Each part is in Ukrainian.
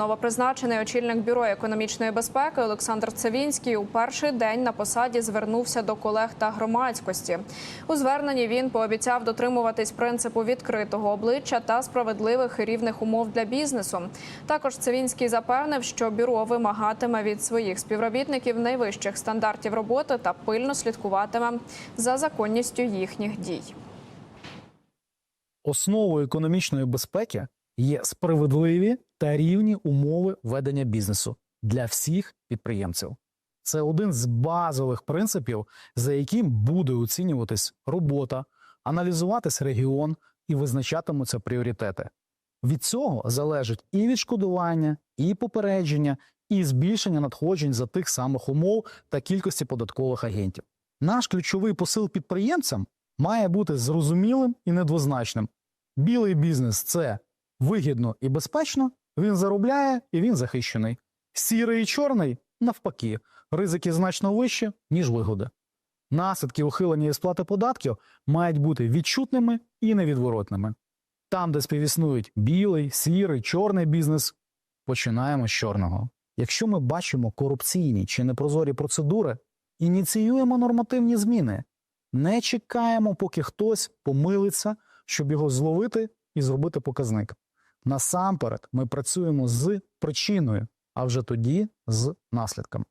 новопризначений очільник бюро економічної безпеки Олександр Цевінський у перший день на посаді звернувся до колег та громадськості. У зверненні він пообіцяв дотримуватись принципу відкритого обличчя та справедливих і рівних умов для бізнесу. Також Цевінський запевнив, що бюро вимагатиме від своїх співробітників найвищих стандартів роботи та пильно слідкуватиме за законністю їхніх дій. Основою економічної безпеки є справедливі та рівні умови ведення бізнесу для всіх підприємців. Це один з базових принципів, за яким буде оцінюватись робота, аналізуватись регіон і визначатимуться пріоритети. Від цього залежить і відшкодування, і попередження, і збільшення надходжень за тих самих умов та кількості податкових агентів. Наш ключовий посил підприємцям має бути зрозумілим і недвозначним. Білий бізнес це вигідно і безпечно, він заробляє і він захищений. Сірий і чорний навпаки, ризики значно вищі, ніж вигоди. Наслідки ухилення і сплати податків мають бути відчутними і невідворотними. Там, де співіснують білий, сірий, чорний бізнес, починаємо з чорного. Якщо ми бачимо корупційні чи непрозорі процедури, ініціюємо нормативні зміни. Не чекаємо, поки хтось помилиться, щоб його зловити і зробити показник. Насамперед, ми працюємо з причиною, а вже тоді з наслідками.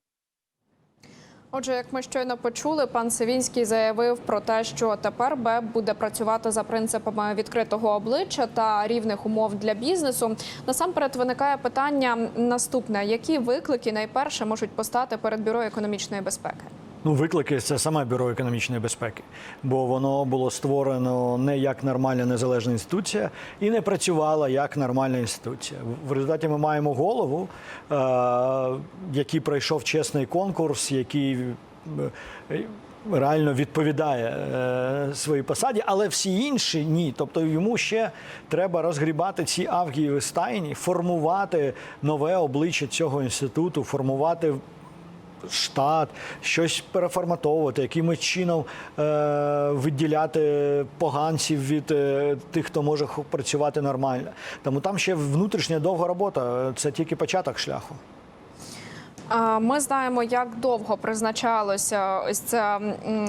Отже, як ми щойно почули, пан Савінський заявив про те, що тепер БЕП буде працювати за принципами відкритого обличчя та рівних умов для бізнесу. Насамперед виникає питання наступне: які виклики найперше можуть постати перед бюро економічної безпеки? Ну, виклики це саме бюро економічної безпеки, бо воно було створено не як нормальна незалежна інституція і не працювало як нормальна інституція. В результаті ми маємо голову, е- який пройшов чесний конкурс, який е, реально відповідає е- своїй посаді, але всі інші ні. Тобто йому ще треба розгрібати ці авгієві стайні, формувати нове обличчя цього інституту, формувати штат, щось переформатовувати, якимось чином е- відділяти поганців від е, тих, хто може працювати нормально. Тому там ще внутрішня довга робота. Це тільки початок шляху. Ми знаємо, як довго призначалася ось ця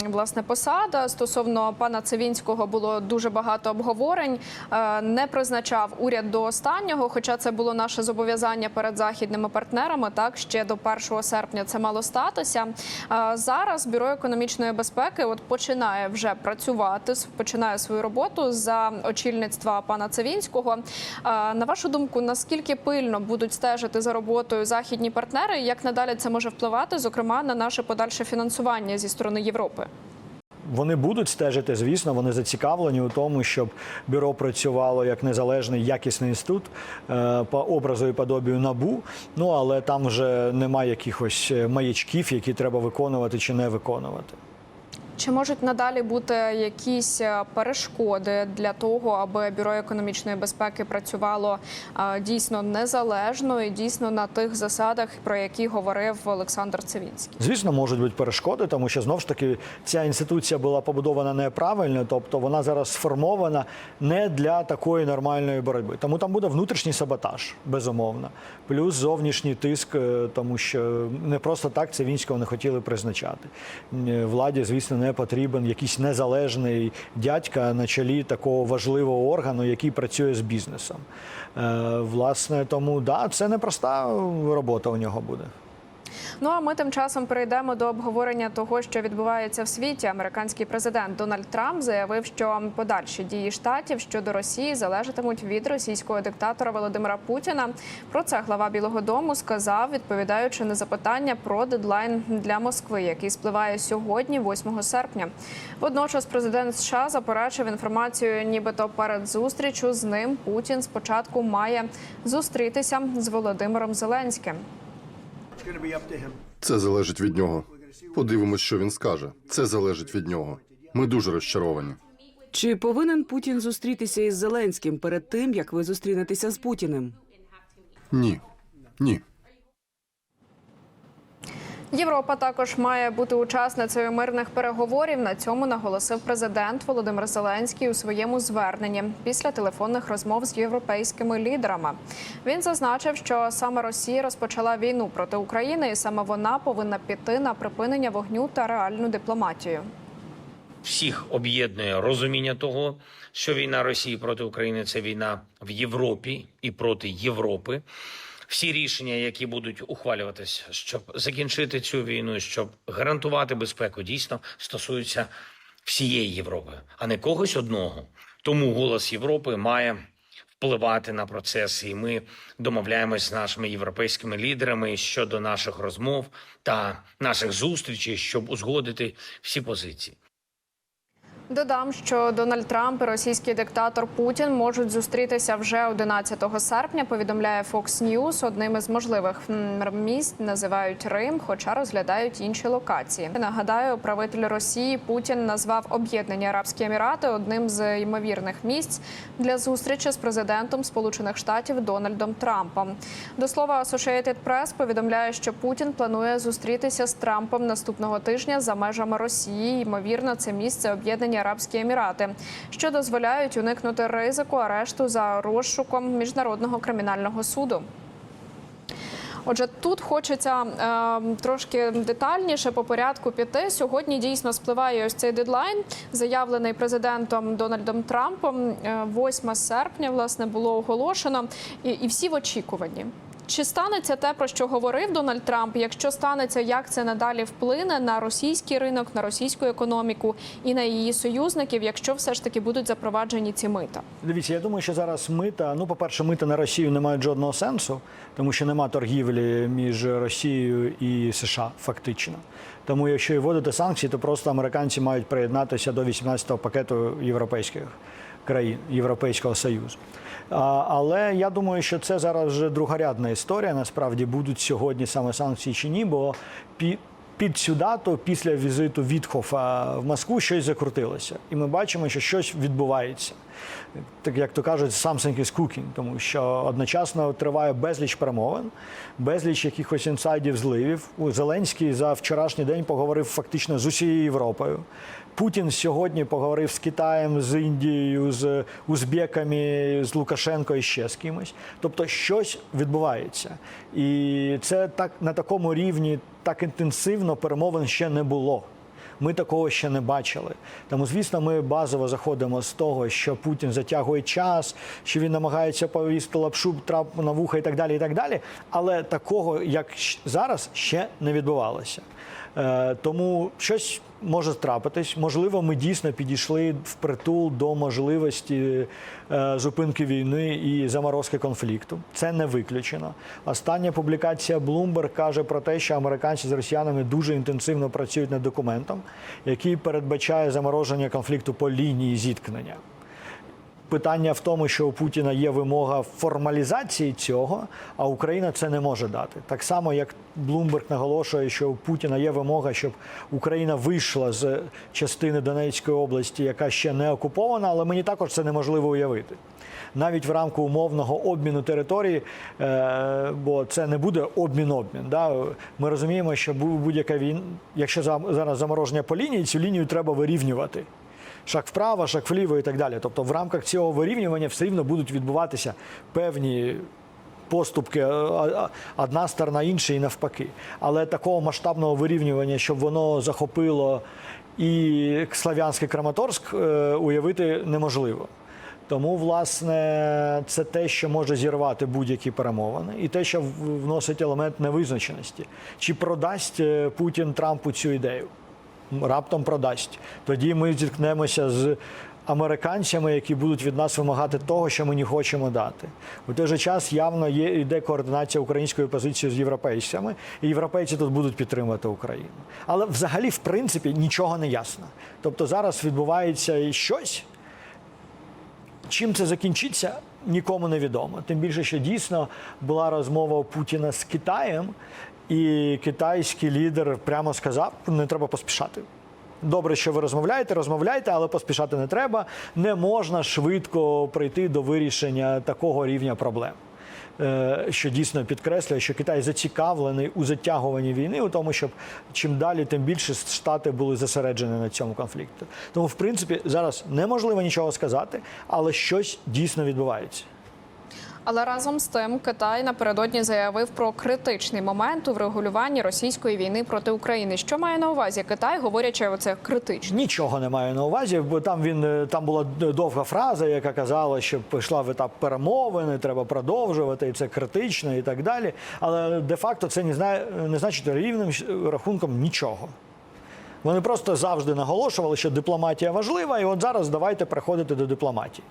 власне посада. Стосовно пана Цивінського було дуже багато обговорень. Е, Не призначав уряд до останнього, хоча це було наше зобов'язання перед західними партнерами. Так ще до 1 серпня це мало статися. Зараз бюро економічної безпеки от починає вже працювати, починає свою роботу за очільництва пана Цивінського. На вашу думку, наскільки пильно будуть стежити за роботою західні партнери? Як надалі це може впливати, зокрема на наше подальше фінансування зі сторони Європи? Вони будуть стежити, звісно, вони зацікавлені у тому, щоб бюро працювало як незалежний якісний інститут е, по образу і подобію набу. Ну але там вже немає якихось маячків, які треба виконувати чи не виконувати. Чи можуть надалі бути якісь е, перешкоди для того, аби бюро економічної безпеки працювало е, дійсно незалежно і дійсно на тих засадах, про які говорив Олександр Цивінський? Звісно, можуть бути перешкоди, тому що знов ж таки ця інституція була побудована неправильно, тобто вона зараз сформована не для такої нормальної боротьби. Тому там буде внутрішній саботаж, безумовно, плюс зовнішній тиск, е, тому що не просто так Цивінського не хотіли призначати. Владі, звісно, не потрібен якийсь незалежний дядька на чолі такого важливого органу, який працює з бізнесом. Е, Власне, тому да, це непроста робота у нього буде. Ну а ми тим часом перейдемо до обговорення того, що відбувається в світі. Американський президент Дональд Трамп заявив, що подальші дії штатів щодо Росії залежатимуть від російського диктатора Володимира Путіна. Про це глава Білого Дому сказав, відповідаючи на запитання про дедлайн для Москви, який спливає сьогодні, 8 серпня. Водночас президент США заперечив інформацію, нібито перед зустрічю з ним Путін спочатку має зустрітися з Володимиром Зеленським. Це залежить від нього. Подивимось, що він скаже. Це залежить від нього. Ми дуже розчаровані. Чи повинен Путін зустрітися із Зеленським перед тим, як ви зустрінетеся з Путіним? Ні. Ні. Європа також має бути учасницею мирних переговорів. На цьому наголосив президент Володимир Зеленський у своєму зверненні після телефонних розмов з європейськими лідерами. Він зазначив, що саме Росія розпочала війну проти України, і саме вона повинна піти на припинення вогню та реальну дипломатію. всіх об'єднує розуміння того, що війна Росії проти України це війна в Європі і проти Європи. Всі рішення, які будуть ухвалюватись, щоб закінчити цю війну, щоб гарантувати безпеку, дійсно стосуються всієї Європи, а не когось одного. Тому голос Європи має впливати на процес, і ми домовляємось з нашими європейськими лідерами щодо наших розмов та наших зустрічей, щоб узгодити всі позиції. Додам, що Дональд Трамп і російський диктатор Путін можуть зустрітися вже 11 серпня. Повідомляє Fox News. Одним із можливих місць називають Рим, хоча розглядають інші локації. Нагадаю, правитель Росії Путін назвав Об'єднані Арабські Емірати одним з ймовірних місць для зустрічі з президентом Сполучених Штатів Дональдом Трампом. До слова, Associated Press повідомляє, що Путін планує зустрітися з Трампом наступного тижня за межами Росії. Ймовірно, це місце Об'єднані Арабські Емірати, що дозволяють уникнути ризику арешту за розшуком міжнародного кримінального суду. Отже, тут хочеться е, трошки детальніше по порядку піти. Сьогодні дійсно спливає ось цей дедлайн, заявлений президентом Дональдом Трампом. Е, 8 серпня власне було оголошено, і, і всі в очікуванні. Чи станеться те, про що говорив Дональд Трамп? Якщо станеться, як це надалі вплине на російський ринок, на російську економіку і на її союзників, якщо все ж таки будуть запроваджені ці мита? Дивіться, я думаю, що зараз мита. Ну, по-перше, мита на Росію не мають жодного сенсу, тому що нема торгівлі між Росією і США, фактично. Тому, якщо і вводити санкції, то просто американці мають приєднатися до 18-го пакету європейських країн Європейського Союзу. Але я думаю, що це зараз вже другорядна історія. Насправді будуть сьогодні саме санкції чи ні, бо під цю дату, після візиту Вітхофа в Москву, щось закрутилося. І ми бачимо, що щось відбувається. Так як то кажуть, something is cooking, тому що одночасно триває безліч перемовин, безліч якихось інсайдів, зливів. У Зеленський за вчорашній день поговорив фактично з усією Європою. Путін сьогодні поговорив з Китаєм, з Індією, з Узбеками, з Лукашенко і ще з кимось. Тобто щось відбувається. І це так на такому рівні, так інтенсивно перемовин ще не було. Ми такого ще не бачили. Тому, звісно, ми базово заходимо з того, що Путін затягує час, що він намагається повісти лапшу Трампу на вуха і так далі. і так далі. Але такого, як зараз, ще не відбувалося. Е, тому щось може трапитись. Можливо, ми дійсно підійшли впритул до можливості е, зупинки війни і заморозки конфлікту. Це не виключено. Остання публікація Bloomberg каже про те, що американці з росіянами дуже інтенсивно працюють над документом, який передбачає замороження конфлікту по лінії зіткнення. Питання в тому, що у Путіна є вимога формалізації цього, а Україна це не може дати. Так само, як Блумберг наголошує, що у Путіна є вимога, щоб Україна вийшла з частини Донецької області, яка ще не окупована, але мені також це неможливо уявити. Навіть в рамку умовного обміну території, е, бо це не буде обмін-обмін. Да? Ми розуміємо, що бу- будь-яка війна, якщо зараз замороження по лінії, цю лінію треба вирівнювати шаг вправо, шаг вліво і так далі. Тобто, в рамках цього вирівнювання все рівно будуть відбуватися певні. Поступки е, одна сторона інша і навпаки. Але такого масштабного вирівнювання, щоб воно захопило і Слав'янський Краматорськ, е, уявити неможливо. Тому, власне, це те, що може зірвати будь-які перемовини, і те, що вносить елемент невизначеності. Чи продасть е, Путін Трампу цю ідею? Раптом продасть. Тоді ми зіткнемося з американцями, які будуть від нас вимагати того, що ми не хочемо дати. У той же час явно є йде координація української позиції з європейцями, і європейці тут будуть підтримувати Україну. Але взагалі, в принципі, нічого не ясно. Тобто зараз відбувається щось. Чим це закінчиться, нікому не відомо. Тим більше, що дійсно була розмова Путіна з Китаєм, і китайський лідер прямо сказав: не треба поспішати. Добре, що ви розмовляєте, розмовляйте, але поспішати не треба. Не можна швидко прийти до вирішення такого рівня проблем. Е, що дійсно підкреслює, що Китай зацікавлений у затягуванні війни, у тому, щоб чим далі, тим більше штати були зосереджені на цьому конфлікті. Тому, в принципі, зараз неможливо нічого сказати, але щось дійсно відбувається. Але разом з тим Китай напередодні заявив про критичний момент у врегулюванні російської війни проти України. Що має на увазі Китай, говорячи оце критично? Нічого не маю на увазі, бо там він е, там була довга фраза, яка казала, що пішла в етап перемовини, треба продовжувати, і це критично і так далі. Але де-факто це не знає, не значить рівним рахунком нічого. Вони просто завжди наголошували, що дипломатія важлива, і от зараз давайте приходити до дипломатії.